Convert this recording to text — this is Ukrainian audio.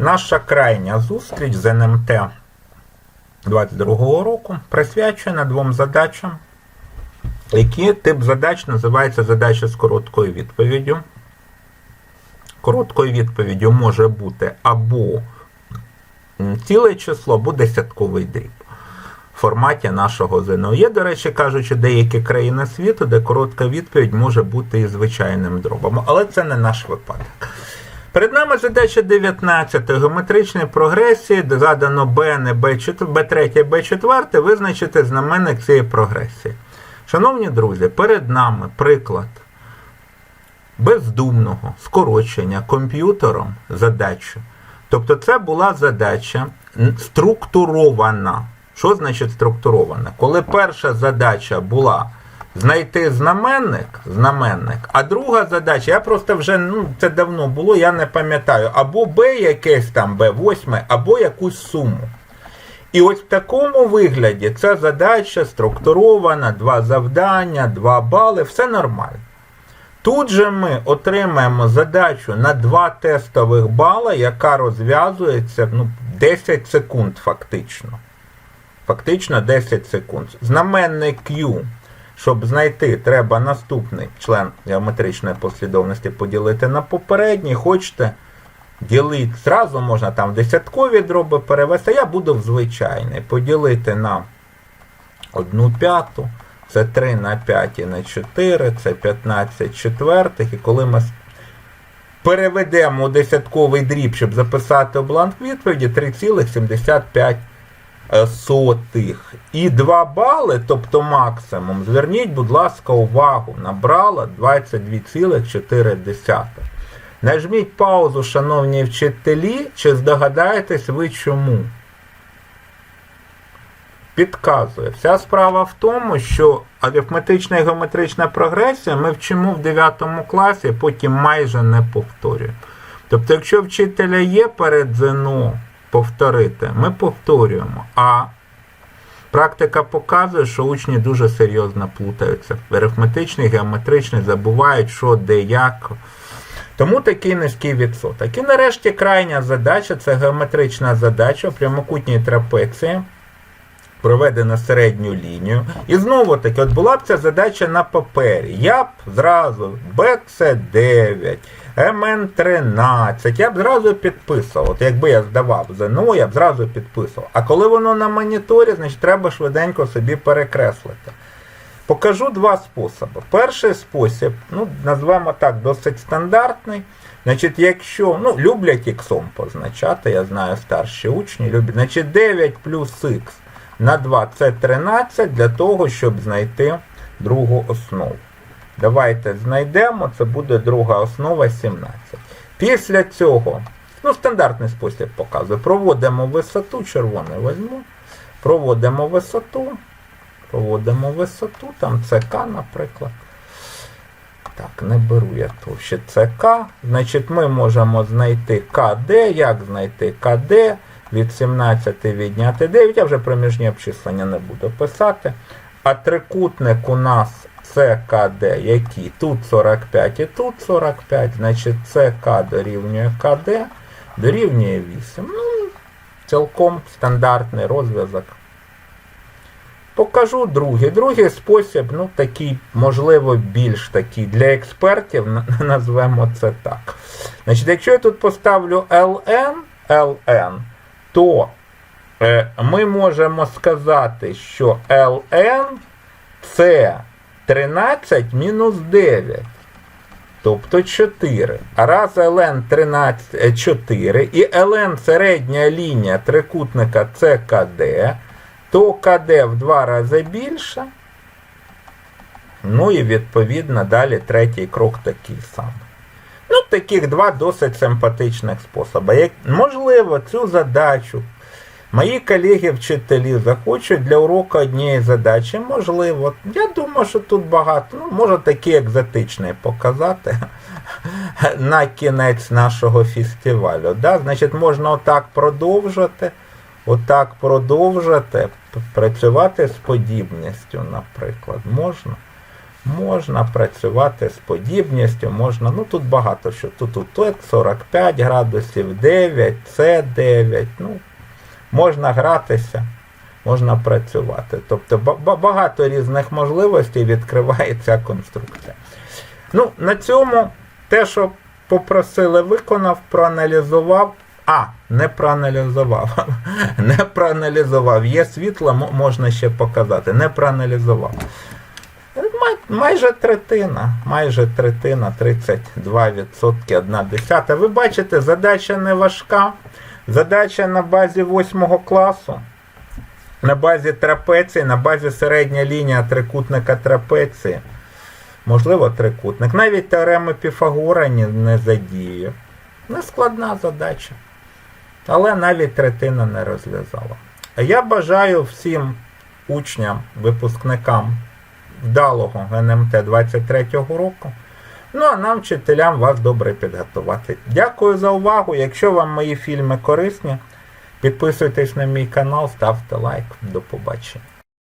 Наша крайня зустріч з НМТ 22-го року присвячена двом задачам, які тип задач називається задача з короткою відповіддю. Короткою відповіддю може бути або ціле число, або десятковий дріб в форматі нашого ЗНО. Є, до речі, кажучи, деякі країни світу, де коротка відповідь може бути і звичайним дробом, але це не наш випадок. Перед нами задача 19 геометричної прогресії, де задано b, b3, b4, визначити знаменник цієї прогресії. Шановні друзі, перед нами приклад бездумного скорочення комп'ютером задачі. Тобто це була задача структурована. Що значить структурована? Коли перша задача була знайти знаменник, знаменник, а друга задача, я просто вже, ну, це давно було, я не пам'ятаю, або b якесь там b8, або якусь суму. І ось в такому вигляді ця задача структурована, два завдання, два бали, все нормально. Тут же ми отримаємо задачу на два тестових бала, яка розв'язується ну, 10 секунд фактично. Фактично 10 секунд. Знаменник Q, щоб знайти, треба наступний член геометричної послідовності поділити на попередній. Хочете ділити, зразу можна там десяткові дроби перевести, я буду в звичайний. Поділити на 1 п'яту, це 3 на 5 і на 4, це 15 четвертих. І коли ми переведемо десятковий дріб, щоб записати бланк відповіді, 3,75 е, сотих. І 2 бали, тобто максимум, зверніть, будь ласка, увагу, набрала 22,4. Нажміть паузу, шановні вчителі, чи здогадаєтесь ви чому? Підказує. Вся справа в тому, що арифметична і геометрична прогресія ми вчимо в 9 класі, потім майже не повторюємо. Тобто, якщо вчителя є перед ЗНО повторити, ми повторюємо. А практика показує, що учні дуже серйозно плутаються. Арифметичний, геометричний, забувають, що, де, як. Тому такий низький відсоток. І нарешті крайня задача це геометрична задача прямокутній трапеції. Проведена середню лінію. І знову таки, от була б ця задача на папері. Я б зразу BC9, МН13, я б зразу підписував. От якби я здавав ЗНО, я б зразу підписував. А коли воно на моніторі, значить треба швиденько собі перекреслити. Покажу два способи. Перший спосіб, ну, назвемо так, досить стандартний. Значить, якщо ну, люблять іксом позначати, я знаю старші учні, люблять, значить 9 плюс х на 2 це 13 для того, щоб знайти другу основу. Давайте знайдемо, це буде друга основа 17. Після цього, ну, стандартний спосіб показує, проводимо висоту, червоний візьму, проводимо висоту, проводимо висоту, там ЦК, наприклад. Так, не беру я тут ще ЦК. Значить, ми можемо знайти КД. Як знайти КД? Від 17 відняти 9. Я вже проміжні обчислення не буду писати. А трикутник у нас ЦКД, який тут 45 і тут 45. Значить, ЦК дорівнює КД, дорівнює 8. Ну, цілком стандартний розв'язок. Покажу другий. Другий спосіб, ну такий, можливо, більш такий для експертів, назвемо це так. Значить, якщо я тут поставлю LN, LN, то е, ми можемо сказати, що LN це 13 мінус 9. Тобто 4. А раз ln 13, е, 4 і ln середня лінія трикутника CKD, то КД в два рази більше. Ну і відповідно далі третій крок такий самий. Таких два досить симпатичних способи. Можливо, цю задачу мої колеги-вчителі захочуть для уроку однієї задачі. Можливо. Я думаю, що тут багато. Ну, може такий екзотичний показати на кінець нашого фестивалю. Да? Значить, можна отак продовжити. Отак продовжити, працювати з подібністю, наприклад, можна. Можна працювати з подібністю, можна, ну тут багато що. Тут, тут, тут 45 градусів, 9, це 9. Ну, можна гратися, можна працювати. Тобто ба- ба- багато різних можливостей відкриває ця конструкція. Ну, на цьому те, що попросили, виконав, проаналізував. А, не проаналізував. Не проаналізував. Є світло, можна ще показати. Не проаналізував. Май- Майже третина, майже третина, 32%, одна десята. Ви бачите, задача не важка. Задача на базі 8 класу, на базі трапеції, на базі середня лінія трикутника трапеції. Можливо, трикутник. Навіть теореми Піфагора ні- не задіє. Нескладна задача. Але навіть третина не розв'язала. А я бажаю всім учням, випускникам вдалого НМТ 23-го року. Ну, а нам, вчителям, вас добре підготувати. Дякую за увагу. Якщо вам мої фільми корисні, підписуйтесь на мій канал, ставте лайк. До побачення.